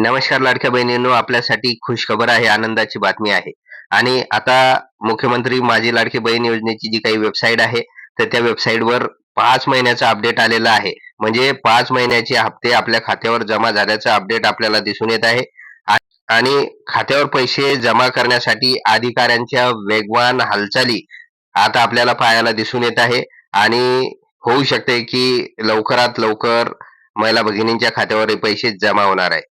नमस्कार लाडक्या बहिणींनो आपल्यासाठी खुशखबर आहे आनंदाची बातमी आहे. आणि आता मुख्यमंत्री माझी लाडकी बहीण योजनेची जी काही वेबसाईट आहे तर त्या वेबसाईटवर पाच महिन्याचा अपडेट आलेलं आहे. म्हणजे पाच महिन्याचे हप्ते आपल्या खात्यावर जमा झाल्याचं अपडेट आपल्याला दिसून येत आहे. आणि खात्यावर पैसे जमा करण्यासाठी अधिकाऱ्यांच्या वेगवान हालचाली आता आपल्याला पाहायला दिसून येत आहे. आणि होऊ शकते की लवकरात लवकर महिला भगिनींच्या खात्यावर पैसे जमा होणार आहे.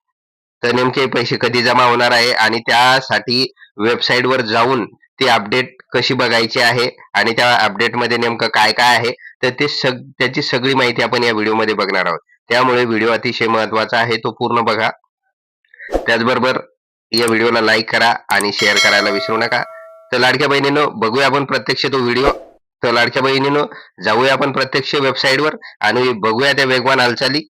तर नेमके पैसे कधी जमा होणार आहे आणि त्यासाठी वेबसाईटवर जाऊन ती अपडेट कशी बघायची आहे आणि त्या अपडेटमध्ये नेमकं काय काय आहे तर ते सग त्याची सगळी माहिती आपण या व्हिडिओमध्ये बघणार आहोत. त्यामुळे व्हिडिओ अतिशय महत्त्वाचा आहे तो पूर्ण बघा. त्याचबरोबर या व्हिडिओला लाईक करा आणि शेअर करायला विसरू नका. तर लाडक्या बहिणीनो बघूया आपण प्रत्यक्ष तो व्हिडिओ तर लाडक्या बहिणीनो जाऊया आपण प्रत्यक्ष वेबसाईटवर आणि बघूया त्या वेगवान हालचाली.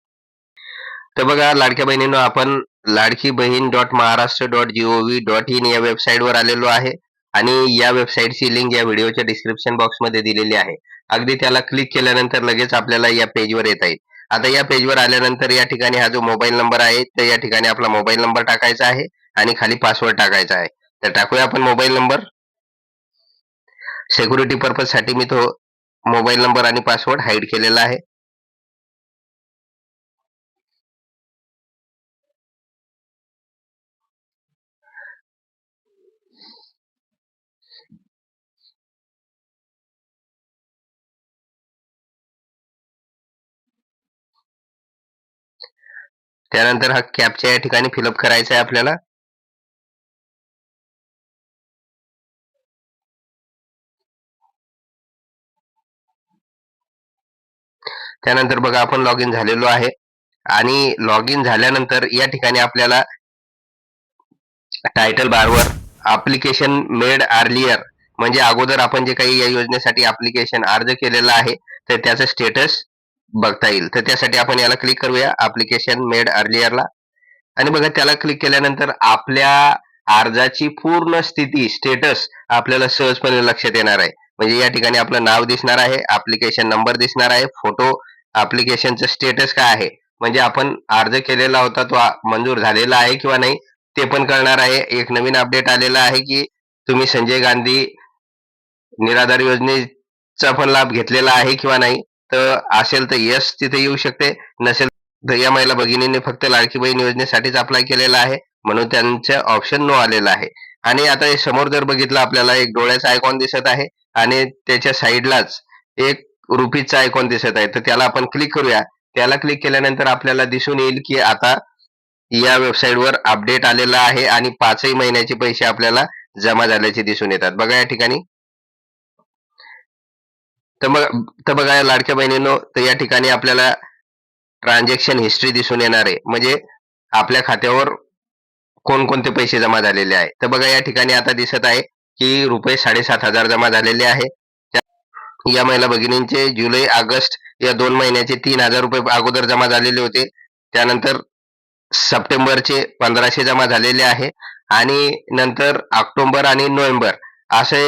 तर बघा लाडक्या बहिणींनो आपण Ladki Bahin dot Maharashtra dot GOV dot in या वेबसाईटवर आलेलो आहे. आणि या वेबसाईटची लिंक या व्हिडिओच्या डिस्क्रिप्शन बॉक्समध्ये दिलेली आहे. अगदी त्याला क्लिक केल्यानंतर लगेच आपल्याला या पेजवर येता येईल. आता या पेजवर आल्यानंतर या ठिकाणी हा जो मोबाईल नंबर आहे तर या ठिकाणी आपला मोबाईल नंबर टाकायचा आहे आणि खाली पासवर्ड टाकायचा आहे. तर टाकूया आपण मोबाईल नंबर सिक्युरिटी पर्पजसाठी मी तो मोबाईल नंबर आणि पासवर्ड हाईड केलेला आहे. त्यानंतर हा कॅपच्या या ठिकाणी फिलअप करायचा आहे आपल्याला. त्यानंतर बघा आपण लॉग इन झालेलो आहे. आणि लॉग इन झाल्यानंतर या ठिकाणी आपल्याला टायटल बारवर अप्लिकेशन मेड अर्लियर म्हणजे अगोदर आपण जे काही या योजनेसाठी अप्लिकेशन अर्ज केलेला आहे तर त्याचं स्टेटस बघता येईल. तर त्यासाठी आपण याला क्लिक करूया. अप्लिकेशन मेड अर्लियरला आणि बघा त्याला क्लिक केल्यानंतर आपल्या अर्जाची पूर्ण स्थिती स्टेटस आपल्याला सहजपणे लक्षात येणार आहे. म्हणजे या ठिकाणी आपलं नाव दिसणार आहे अप्लिकेशन नंबर दिसणार आहे फोटो अप्लिकेशनचं स्टेटस काय आहे. म्हणजे आपण अर्ज केलेला होता तो मंजूर झालेला आहे किंवा नाही ते पण कळणार आहे. एक नवीन अपडेट आलेला आहे की तुम्ही संजय गांधी निराधार योजनेचा पण लाभ घेतलेला आहे किंवा नाही. तर असेल तर यस तिथे येऊ शकते. नसेल तर या महिला भगिनीने फक्त लाडकी बहीण योजनेसाठीच अप्लाय केलेला आहे म्हणून त्यांचं ऑप्शन नो आलेलं आहे. आणि आता हे समोर जर बघितलं आपल्याला एक डोळ्याचा आयकॉन दिसत आहे आणि त्याच्या साईडलाच एक रुपीजचा आयकॉन दिसत आहे. तर त्याला आपण क्लिक करूया. त्याला क्लिक केल्यानंतर आपल्याला दिसून येईल की आता या वेबसाईटवर अपडेट आलेला आहे आणि पाचही महिन्याचे पैसे आपल्याला जमा झाल्याचे दिसून येतात. बघा या ठिकाणी. तर मग तर बघा या लाडक्या बहिणीनो तर या ठिकाणी आपल्याला ट्रान्झॅक्शन हिस्ट्री दिसून येणार आहे. म्हणजे आपल्या खात्यावर कोणकोणते पैसे जमा झालेले आहे. तर बघा या ठिकाणी आता दिसत आहे की रुपये साडेसात हजार जमा झालेले आहे. या महिला भगिनींचे जुलै ऑगस्ट या दोन महिन्याचे तीन हजार रुपये अगोदर जमा झालेले होते. त्यानंतर सप्टेंबरचे पंधराशे जमा झालेले आहे. आणि नंतर ऑक्टोबर आणि नोव्हेंबर असे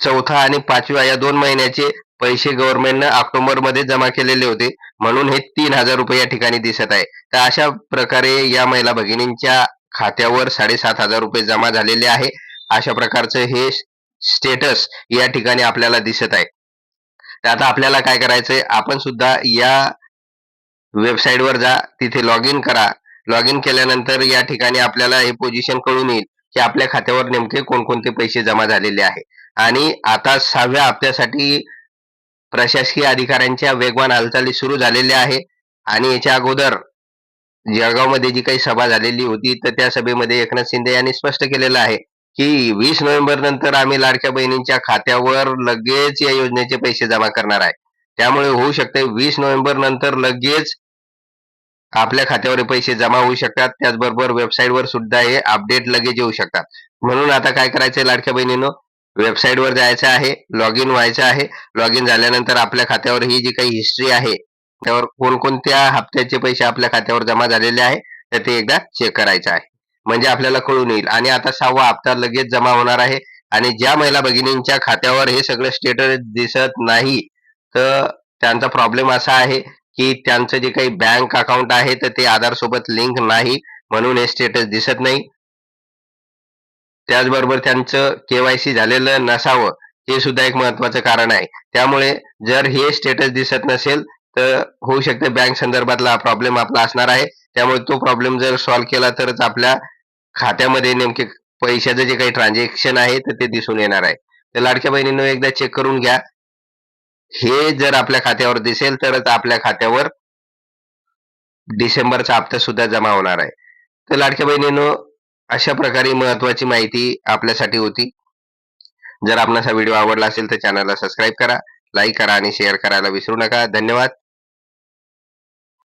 चौथा आणि पाचव्या या दोन महिन्याचे पैसे गव्हर्नमेंटनं ऑक्टोबरमध्ये जमा केलेले होते. म्हणून हे तीन हजार रुपये या ठिकाणी दिसत आहे. तर अशा प्रकारे या महिला भगिनींच्या खात्यावर साडेसात हजार रुपये जमा झालेले आहे. अशा प्रकारचं हे स्टेटस या ठिकाणी आपल्याला दिसत आहे. तर आता आपल्याला काय करायचंय? आपण सुद्धा या वेबसाईटवर जा. तिथे लॉग इन करा. लॉग इन केल्यानंतर या ठिकाणी आपल्याला हे पोझिशन कळून येईल की आपल्या खात्यावर नेमके कोणकोणते पैसे जमा झालेले आहे. आणि आता सहाव्या हप्त्यासाठी प्रशासकीय अधिकाऱ्यांच्या वेगवान हालचाली सुरू झालेल्या आहे आणि याच्या अगोदर जळगावमध्ये जी काही सभा झालेली होती तर त्या सभेमध्ये एकनाथ शिंदे यांनी स्पष्ट केलेलं आहे की वीस नोव्हेंबर नंतर आम्ही लाडक्या बहिणींच्या खात्यावर लगेच या योजनेचे पैसे जमा करणार आहे. त्यामुळे होऊ शकते वीस नोव्हेंबर नंतर लगेच आपल्या खात्यावर पैसे जमा होऊ शकतात. त्याचबरोबर वेबसाईटवर सुद्धा हे अपडेट लगेच येऊ शकतात. म्हणून आता काय करायचंय लाडक्या बहिणीनं? वेबसाईटवर जायचं आहे लॉग इन व्हायचं आहे लॉग इन झाल्यानंतर आपल्या खात्यावर ही जी काही हिस्ट्री आहे त्यावर कोणकोणत्या हप्त्याचे पैसे आपल्या खात्यावर जमा झालेले आहे तर ते एकदा चेक करायचं आहे. म्हणजे आपल्याला कळून येईल. आणि आता सहावा हप्ता लगेच जमा होणार आहे. आणि ज्या महिला भगिनींच्या खात्यावर हे सगळं स्टेटस दिसत नाही तर त्यांचा प्रॉब्लेम असा आहे की त्यांचं जे काही बँक अकाउंट आहे तर ते आधार सोबत लिंक नाही म्हणून हे स्टेटस दिसत नाही. त्याचबरोबर त्यांचं केवायसी झालेलं नसावं हे सुद्धा एक महत्वाचं कारण आहे. त्यामुळे जर हे स्टेटस दिसत नसेल तर होऊ शकते बँक संदर्भातला प्रॉब्लेम आपला असणार आहे. त्यामुळे तो प्रॉब्लेम जर सॉल्व्ह केला तरच आपल्या खात्यामध्ये नेमके पैशाचं जे काही ट्रान्झॅक्शन आहे तर ते दिसून येणार आहे. तर लाडक्या बहिणींनो एकदा चेक करून घ्या. हे जर आपल्या खात्यावर दिसेल तरच आपल्या खात्यावर डिसेंबरचा हप्ता सुद्धा जमा होणार आहे. तर लाडक्या बहिणींनो अशा प्रकारे महत्वाची माहिती आपल्यासाठी होती. जर आपणास हा व्हिडिओ आवडला असेल तर चॅनलला सबस्क्राईब करा लाईक करा आणि शेअर करायला विसरू नका. धन्यवाद.